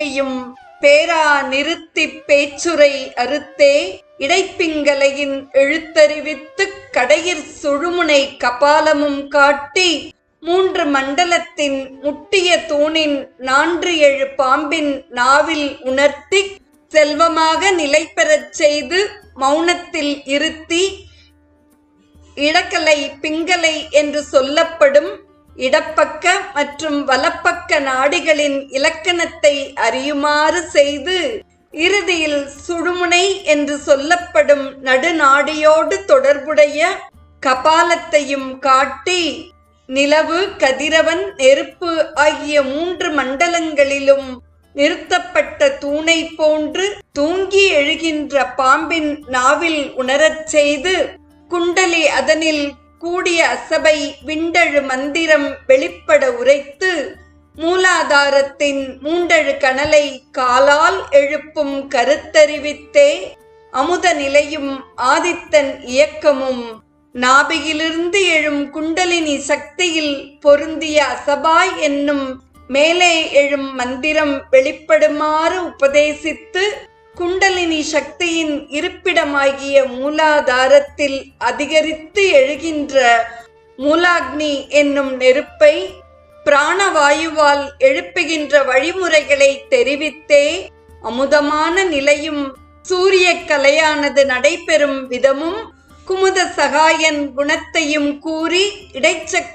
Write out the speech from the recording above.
ையும் பேரா நிறுத்திப் பேச்சுரை அறுத்தே இடைப்பிங்கலையின் எழுத்தறிவித்துக் கடையிற் சுழுமுனை கபாலமும் காட்டி மூன்று மண்டலத்தின் முட்டிய தூணின் நான்று எழு பாம்பின் நாவில் உணர்த்தி செல்வமாக நிலை பெறச் செய்து மௌனத்தில் இருத்தி இடக்கலை பிங்கலை என்று சொல்லப்படும் இடப்பக்க மற்றும் வலப்பக்க நாடிகளின் இலக்கணத்தை அறியுமாறு செய்து இறுதியில் சுழுமுனை என்று சொல்லப்படும் நடுநாடியோடு தொடர்புடைய கபாலத்தையும் காட்டி நிலவு கதிரவன் நெருப்பு ஆகிய மூன்று மண்டலங்களிலும் நிறுத்தப்பட்ட தூணை போன்று தூங்கி எழுகின்ற பாம்பின் நாவில் உணரச் செய்து குண்டலி அதனில் கூடிய அசபை விண்டழு மந்திரம் வெளிப்பட உரைத்து மூலாதாரத்தின் மூண்டழு கனலை காலால் எழுப்பும் கருத்தறிவித்தே அமுத நிலையும் ஆதித்தன் இயக்கமும் நாபியிலிருந்து எழும் குண்டலினி சக்தியில் பொருந்திய அசபாய் என்னும் மேலே எழும் மந்திரம் வெளிப்படுமாறு உபதேசித்து குண்டலினி சக்தியின் இருப்பிடமாகிய மூலாதாரத்தில் அதிகரித்து எழுகின்ற மூலாக்னி என்னும் நெருப்பை பிராணவாயுவால் எழுப்புகின்ற வழிமுறைகளை தெரிவித்தே அமுதமான நிலையும் சூரிய கலையானது நடைபெறும் விதமும் குமுத சகாயன் குணத்தையும் கூறி இடைச்சக்க